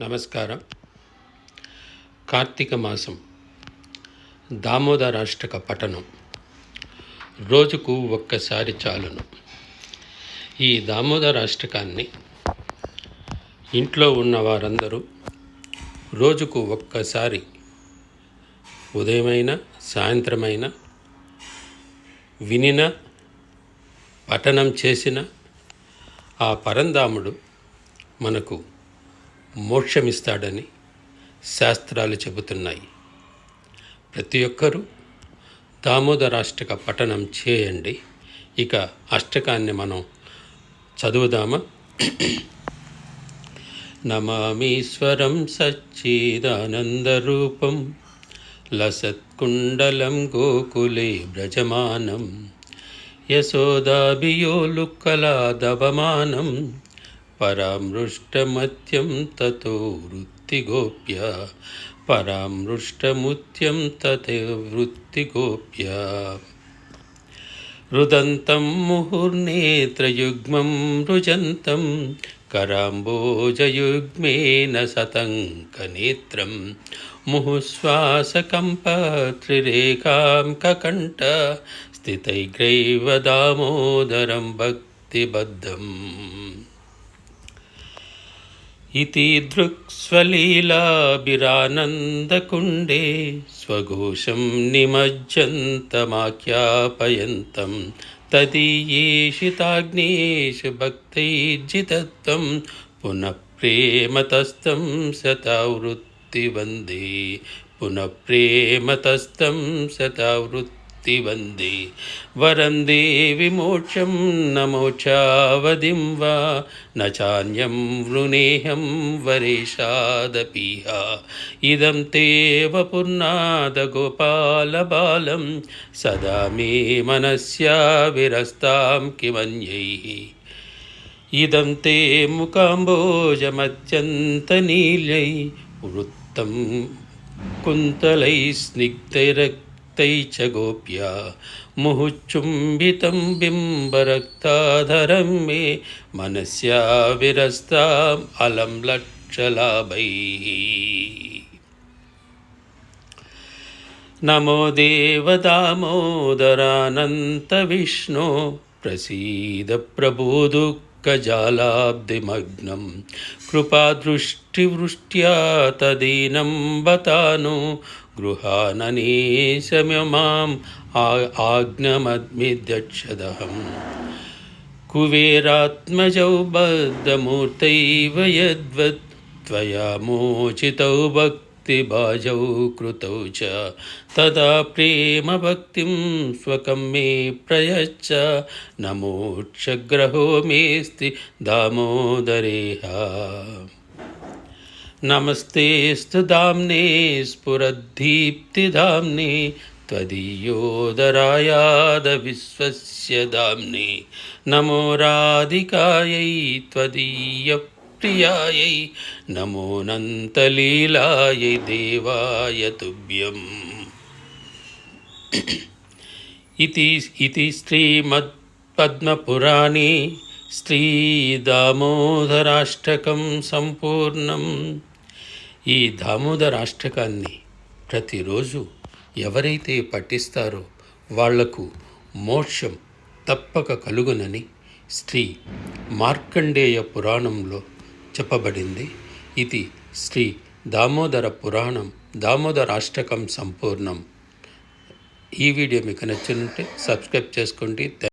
నమస్కారం. కార్తీక మాసం దామోదరాష్టక పఠనం. రోజుకు ఒక్కసారి చాలును. ఈ దామోదరాష్టకాన్ని ఇంట్లో ఉన్న వారందరూ రోజుకు ఒక్కసారి ఉదయమైన సాయంత్రమైన వినిన పఠనం చేసిన ఆ పరంధాముడు మనకు మోక్షమిస్తాడని శాస్త్రాలు చెబుతున్నాయి. ప్రతి ఒక్కరూ దామోదరాష్టక పఠనం చేయండి. ఇక అష్టకాన్ని మనం చదువుదామా? నమామీశ్వరం సచ్చిదానందరూపం లసత్కుండలం గోకులే వ్రజమానం యశోదాభియోలుక్కలాదవమానం परामृष्टमत्यं ततो वृत्तिगोप्य। परामृष्टमुत्यं तते वृत्तिगोप्य। रुदन्तं मुहुर्नेत्रयुग्मं रुजन्तं कराम्बोजयुग्मेन सतङ्कनेत्रं मुहुश्वासकम्पत्रिरेखां ककण्ठ स्थितैग्रैव दामोदरं भक्तिबद्धम्। इति दृक्स्वलीलाभिरानन्दकुण्डे स्वघोषं निमज्जन्तमाख्यापयन्तं तदीयेषिताग्नेषु भक्तैर्जितत्वं पुनः प्रेमतस्तं शतावृत्तिवन्दे पुनः प्रेमतस्तं शतावृत्ति वन्दे वरं देवि मोक्षं न मोक्षावधिं वा न चान्यं वृणेऽहं वरेशादपीह इदं ते वपुर्नादगोपालबालं सदा मे मनस्या विरस्तां किमन्यैः इदं ते मुकाम्बोजमत्यन्तनीलै वृत्तं कुन्तलैः स्निग्धैरक्तै च गोप्या मुहुच्चुम्बितं बिम्बरक्ताधरं मे मनस्या विरस्ताम् अलं लक्षलाभैः। नमो देवदामोदरानन्तविष्णो प्रसीद प्रभुदुःखजालाब्धिमग्नं कृपादृष्टिवृष्ट्या तदीनं बतानु गृहाननेशम्यमाम् आ आज्ञमद्मिदक्षदहम् कुबेरात्मजौ बद्धमूर्तैव यद्वत् त्वया मोचितौ भक्तिभाजौ कृतौ च। तदा प्रेमभक्तिं स्वकं मे प्रयच्छ। नमोक्षग्रहो मेऽस्ति दामोदरेह। नमस्ते स्तुधाम्ने स्फुरद्दीप्तिधाम्ने त्वदीयोदरायादविश्वस्य धाम्ने नमो राधिकायै त्वदीयप्रियायै नमोऽनन्तलीलायै देवाय तुभ्यम् इति इति श्रीमत्पद्मपुराणे श्रीदामोदराष्टकं सम्पूर्णम् ఈ దామోదరాష్టకాన్ని ప్రతిరోజు ఎవరైతే పఠిస్తారో వాళ్ళకు మోక్షం తప్పక కలుగునని శ్రీ మార్కండేయ పురాణంలో చెప్పబడింది. ఇది శ్రీ దామోదర పురాణం దామోదరాష్టకం సంపూర్ణం. ఈ వీడియో మీకు నచ్చినట్టే సబ్స్క్రైబ్ చేసుకోండి.